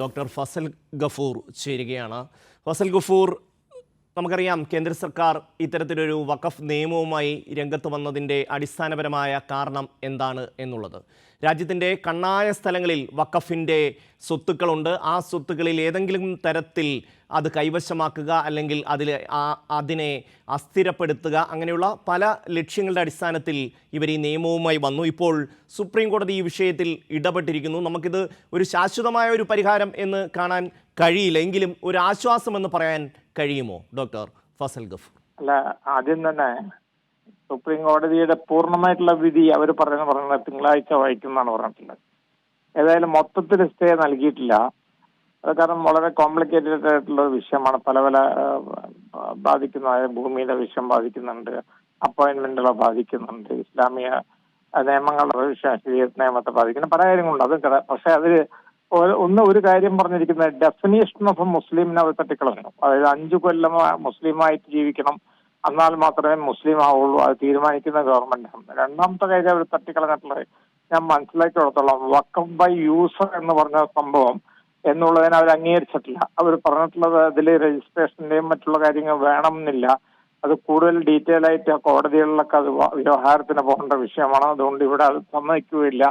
Doctor Fasal Gafoor ചേരുകയാണ്. ഫസൽ ഗഫൂർ നമുക്കറിയാം കേന്ദ്ര സർക്കാർ ഇത്തരത്തിലൊരു വഖഫ് നിയമവുമായി രംഗത്ത് വന്നതിന്റെ അടിസ്ഥാനപരമായ കാരണം എന്താണ് എന്നുള്ളത്. രാജ്യത്തിന്റെ കണ്ണായ സ്ഥലങ്ങളിൽ വഖഫിന്റെ സ്വത്തുക്കളുണ്ട്. ആ സ്വത്തുക്കളിൽ ഏതെങ്കിലും തരത്തിൽ അത് കൈവശമാക്കുക അല്ലെങ്കിൽ അതിൽ അതിനെ അസ്ഥിരപ്പെടുത്തുക അങ്ങനെയുള്ള പല ലക്ഷ്യങ്ങളുടെ അടിസ്ഥാനത്തിൽ ഇവർ ഈ നിയമവുമായി വന്നു. ഇപ്പോൾ സുപ്രീം കോടതി ഈ വിഷയത്തിൽ ഇടപെട്ടിരിക്കുന്നു. നമുക്കിത് ഒരു ശാശ്വതമായ ഒരു പരിഹാരം എന്ന് കാണാൻ കഴിയില്ല. എങ്കിലും ഒരു ആശ്വാസമെന്ന് പറയാൻ കഴിയുമോ? ഡോക്ടർ ഫസൽ ഗഫൂർ അല്ല ആദ്യം തന്നെ സുപ്രീം കോടതിയുടെ പൂർണമായിട്ടുള്ള വിധി അവർ പറയുന്ന പറഞ്ഞത് തിങ്കളാഴ്ച വായിക്കും എന്നാണ് പറഞ്ഞിട്ടുള്ളത്. ഏതായാലും മൊത്തത്തിൽ സ്റ്റേ നൽകിയിട്ടില്ല. അത് കാരണം വളരെ കോംപ്ലിക്കേറ്റഡ് ആയിട്ടുള്ള ഒരു വിഷയമാണ്. പല പല ബാധിക്കുന്ന ഭൂമിയുടെ വിഷയം ബാധിക്കുന്നുണ്ട് അപ്പോയിന്റ്മെന്റുകളെ ബാധിക്കുന്നുണ്ട് ഇസ്ലാമിക നിയമങ്ങളുടെ ശരീരത്ത് നിയമത്തെ ബാധിക്കുന്ന പല കാര്യങ്ങളുണ്ട്. അത് പക്ഷെ അതിൽ ഒന്ന് ഒരു കാര്യം പറഞ്ഞിരിക്കുന്നത് ഡെഫിനേഷൻ ഓഫ് മുസ്ലിമിനെ അവർ തട്ടിക്കളഞ്ഞു. അതായത് അഞ്ചു കൊല്ലം മുസ്ലിമായിട്ട് ജീവിക്കണം. എന്നാൽ മാത്രമേ മുസ്ലിം ആവുള്ളൂ. അത് തീരുമാനിക്കുന്ന ഗവൺമെന്റാണ് രണ്ടാമത്തെ കാര്യം അവർ തട്ടിക്കളഞ്ഞിട്ടുള്ളത് ഞാൻ മനസ്സിലാക്കിയിടത്തോളം വക്കം ബൈ യൂസർ എന്ന് പറഞ്ഞ സംഭവം എന്നുള്ളതിനെ അവർ അംഗീകരിച്ചിട്ടില്ല. അവർ പറഞ്ഞിട്ടുള്ളത് അതിൽ രജിസ്ട്രേഷന്റെയും മറ്റുള്ള കാര്യങ്ങൾ വേണമെന്നില്ല. അത് കൂടുതൽ ഡീറ്റെയിൽ ആയിട്ട് കോടതികളിലൊക്കെ അത് വ്യവഹാരത്തിന് പോകേണ്ട വിഷയമാണ്. അതുകൊണ്ട് ഇവിടെ അത് സമ്മതിക്കുകയില്ല.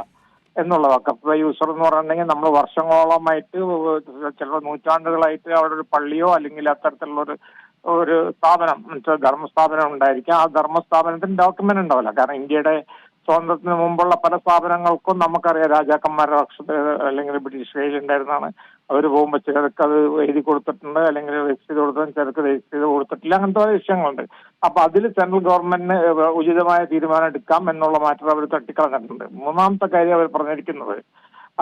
എന്നുള്ളതാണ് കപ്പ യൂസർ എന്ന് പറഞ്ഞിട്ടുണ്ടെങ്കിൽ നമ്മൾ വർഷങ്ങളോളമായിട്ട് ചില നൂറ്റാണ്ടുകളായിട്ട് അവിടെ ഒരു പള്ളിയോ അല്ലെങ്കിൽ അത്തരത്തിലുള്ള ഒരു ഒരു സ്ഥാപനം ധർമ്മസ്ഥാപനം ഉണ്ടായിരിക്കാം. ആ ധർമ്മസ്ഥാപനത്തിന് ഡോക്യുമെന്റ് ഉണ്ടാവില്ല. കാരണം ഇന്ത്യയുടെ സ്വാതന്ത്ര്യത്തിന് മുമ്പുള്ള പല സ്ഥാപനങ്ങൾക്കും നമുക്കറിയാം രാജാക്കന്മാരുടെ പക്ഷത്ത് അല്ലെങ്കിൽ ബ്രിട്ടീഷ് കയ്യിൽ ഉണ്ടായിരുന്നാണ്. അവർ പോകുമ്പോൾ ചിലർക്ക് അത് എഴുതി കൊടുത്തിട്ടുണ്ട് അല്ലെങ്കിൽ രജിസ്റ്റർ ചെയ്ത് കൊടുത്തിട്ടുണ്ട് ചിലർക്ക് രജിസ്റ്റർ ചെയ്ത് കൊടുത്തിട്ടില്ല അങ്ങനത്തെ പല വിഷയങ്ങളുണ്ട്. അപ്പൊ അതിൽ സെൻട്രൽ ഗവൺമെന്റിന് ഉചിതമായ തീരുമാനം എടുക്കാം എന്നുള്ള മാറ്റം അവർ തട്ടിക്കളഞ്ഞിട്ടുണ്ട്. മൂന്നാമത്തെ കാര്യം അവർ പറഞ്ഞിരിക്കുന്നത്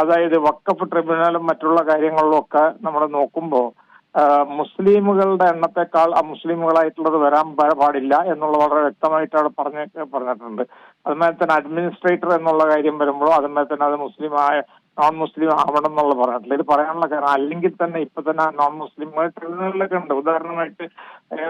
അതായത് വക്കഫ് ട്രിബ്യൂണലും മറ്റുള്ള കാര്യങ്ങളിലും ഒക്കെ നമ്മൾ നോക്കുമ്പോൾ മുസ്ലിമുകളുടെ എണ്ണത്തെക്കാൾ മുസ്ലിമുകളായിട്ടുള്ളത് വരാൻ പാടില്ല എന്നുള്ള വളരെ വ്യക്തമായിട്ട് അവിടെ പറഞ്ഞ പറഞ്ഞിട്ടുണ്ട്. അതുമാതിരി തന്നെ അഡ്മിനിസ്ട്രേറ്റർ എന്നുള്ള കാര്യം വരുമ്പോഴും അതുമാതിരി തന്നെ അത് മുസ്ലിം ആയ നോൺ മുസ്ലിം ആവണം എന്നുള്ള പറഞ്ഞിട്ടില്ല ഇത് പറയാനുള്ള കാരണം അല്ലെങ്കിൽ തന്നെ ഇപ്പൊ തന്നെ നോൺ മുസ്ലിമുകൾ ട്രിബ്യൂണലിലൊക്കെ ഉണ്ട്. ഉദാഹരണമായിട്ട്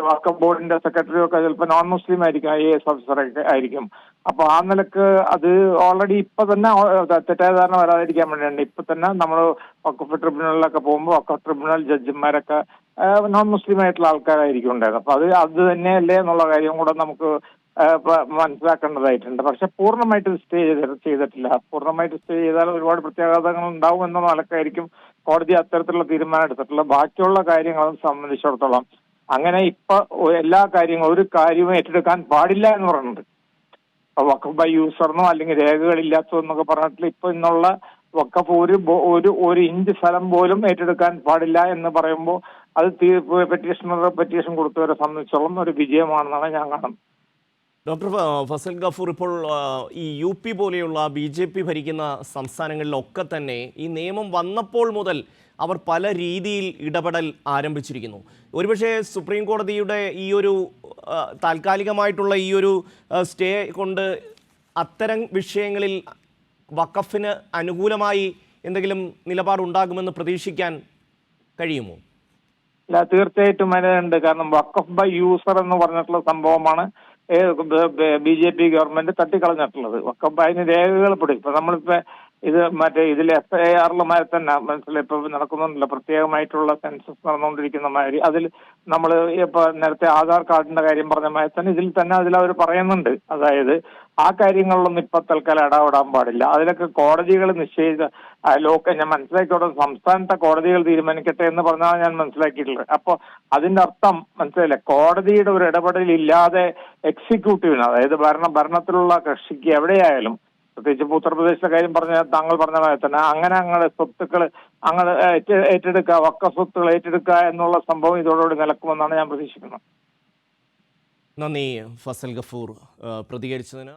വക്കം ബോർഡിന്റെ സെക്രട്ടറി ഒക്കെ ചിലപ്പോൾ നോൺ മുസ്ലിം ആയിരിക്കും ഐ എസ് ഓഫീസർ ആയിരിക്കും. അപ്പൊ ആ നിലയ്ക്ക് അത് ഓൾറെഡി ഇപ്പൊ തന്നെ തെറ്റായ ധാരണ വരാതിരിക്കാൻ വേണ്ടിയാണ്. ഇപ്പൊ തന്നെ നമ്മൾ വക്കഫ് ട്രിബ്യൂണലിലൊക്കെ പോകുമ്പോൾ വക്കഫ് ട്രിബ്യൂണൽ ജഡ്ജിമാരൊക്കെ നോൺ മുസ്ലിം ആയിട്ടുള്ള ആൾക്കാരായിരിക്കും ഉണ്ടായിരുന്നത്. അപ്പൊ അത് അത് തന്നെയല്ലേ എന്നുള്ള കാര്യം കൂടെ നമുക്ക് മനസ്സിലാക്കേണ്ടതായിട്ടുണ്ട്. പക്ഷെ പൂർണമായിട്ട് സ്റ്റേ ചെയ്തിട്ടില്ല. പൂർണമായിട്ട് സ്റ്റേ ചെയ്താൽ ഒരുപാട് പ്രത്യാഘാതങ്ങൾ ഉണ്ടാവും എന്ന നിലക്കായിരിക്കും കോടതി അത്തരത്തിലുള്ള തീരുമാനം എടുത്തിട്ടുള്ളത്. ബാക്കിയുള്ള കാര്യങ്ങളും സംബന്ധിച്ചിടത്തോളം അങ്ങനെ ഇപ്പൊ എല്ലാ കാര്യങ്ങളും ഒരു കാര്യവും ഏറ്റെടുക്കാൻ പാടില്ല എന്ന് പറയുന്നുണ്ട് അപ്പൊ വക്കഫ് ബൈ യൂസറിനോ അല്ലെങ്കിൽ രേഖകളില്ലാത്തോ എന്നൊക്കെ പറഞ്ഞിട്ട് ഇപ്പൊ ഇന്നുള്ള വക്കഫ് ഒരു ഒരു ഒരു ഇഞ്ച് സ്ഥലം പോലും ഏറ്റെടുക്കാൻ പാടില്ല എന്ന് പറയുമ്പോൾ അത് പെറ്റീഷണർ പെറ്റീഷൻ കൊടുത്തവരെ സംബന്ധിച്ചോളം ഒരു വിജയമാണെന്നാണ് ഞാൻ കാണുന്നത്. ഡോക്ടർ ഫസൽ ഗഫൂർ ഇപ്പോൾ ഈ യു പി പോലെയുള്ള ബി ജെ പി ഭരിക്കുന്ന സംസ്ഥാനങ്ങളിലൊക്കെ തന്നെ ഈ നിയമം വന്നപ്പോൾ മുതൽ അവർ പല രീതിയിൽ ഇടപെടൽ ആരംഭിച്ചിരിക്കുന്നു. ഒരുപക്ഷെ സുപ്രീം കോടതിയുടെ ഈ ഒരു താൽക്കാലികമായിട്ടുള്ള ഈ ഒരു സ്റ്റേ കൊണ്ട് അത്തരം വിഷയങ്ങളിൽ വഖഫിന് അനുകൂലമായി എന്തെങ്കിലും നിലപാടുണ്ടാകുമെന്ന് പ്രതീക്ഷിക്കാൻ കഴിയുമോ? തീർച്ചയായിട്ടും അതിനുണ്ട്. കാരണം വക്കഫ് ബൈ യൂസർ എന്ന് പറഞ്ഞിട്ടുള്ള സംഭവമാണ് ബി ജെ പി ഗവൺമെന്റ് തട്ടിക്കളഞ്ഞിട്ടുള്ളത്. വക്കഫ് അതിന് രേഖകൾ പെടും. ഇപ്പൊ നമ്മളിപ്പോ ഇത് മറ്റേ ഇതിൽ എഫ് ഐ ആറിലെ മാതിരി തന്നെ മനസ്സിലായി ഇപ്പൊ നടക്കുന്നുണ്ടല്ലോ. പ്രത്യേകമായിട്ടുള്ള സെൻസസ് നടന്നുകൊണ്ടിരിക്കുന്ന മാതിരി. അതിൽ നമ്മൾ ഇപ്പൊ നേരത്തെ ആധാർ കാർഡിന്റെ കാര്യം പറഞ്ഞ മാതിരി തന്നെ ഇതിൽ തന്നെ അതിൽ അവർ പറയുന്നുണ്ട്. അതായത് ആ കാര്യങ്ങളിലൊന്നും ഇപ്പൊ തൽക്കാലം ഇടപെടാൻ പാടില്ല. അതിലൊക്കെ കോടതികൾ നിശ്ചയിച്ച ലോക്ക ഞാൻ മനസ്സിലാക്കിയോടെ സംസ്ഥാനത്തെ കോടതികൾ തീരുമാനിക്കട്ടെ എന്ന് പറഞ്ഞാണ് ഞാൻ മനസ്സിലാക്കിയിട്ടുള്ളത്. അപ്പൊ അതിന്റെ അർത്ഥം മനസ്സിലായില്ല? കോടതിയുടെ ഒരു ഇടപെടൽ ഇല്ലാതെ എക്സിക്യൂട്ടീവിന് അതായത് ഭരണ ഭരണത്തിലുള്ള കക്ഷിക്ക് എവിടെയായാലും പ്രത്യേകിച്ച് ഇപ്പൊ ഉത്തർപ്രദേശിലെ കാര്യം പറഞ്ഞ താങ്കൾ പറഞ്ഞ പോലെ തന്നെ അങ്ങനെ അങ്ങനെ സ്വത്തുക്കൾ ഏറ്റ- ഏറ്റെടുക്കുക വക്ക സ്വത്തുക്കൾ ഏറ്റെടുക്കുക എന്നുള്ള സംഭവം ഇതോടുകൂടി നിലക്കുമെന്നാണ് ഞാൻ പ്രതീക്ഷിക്കുന്നത് നന്ദി ഫസൽ ഗഫൂർ. പ്രതികരിച്ചതിന്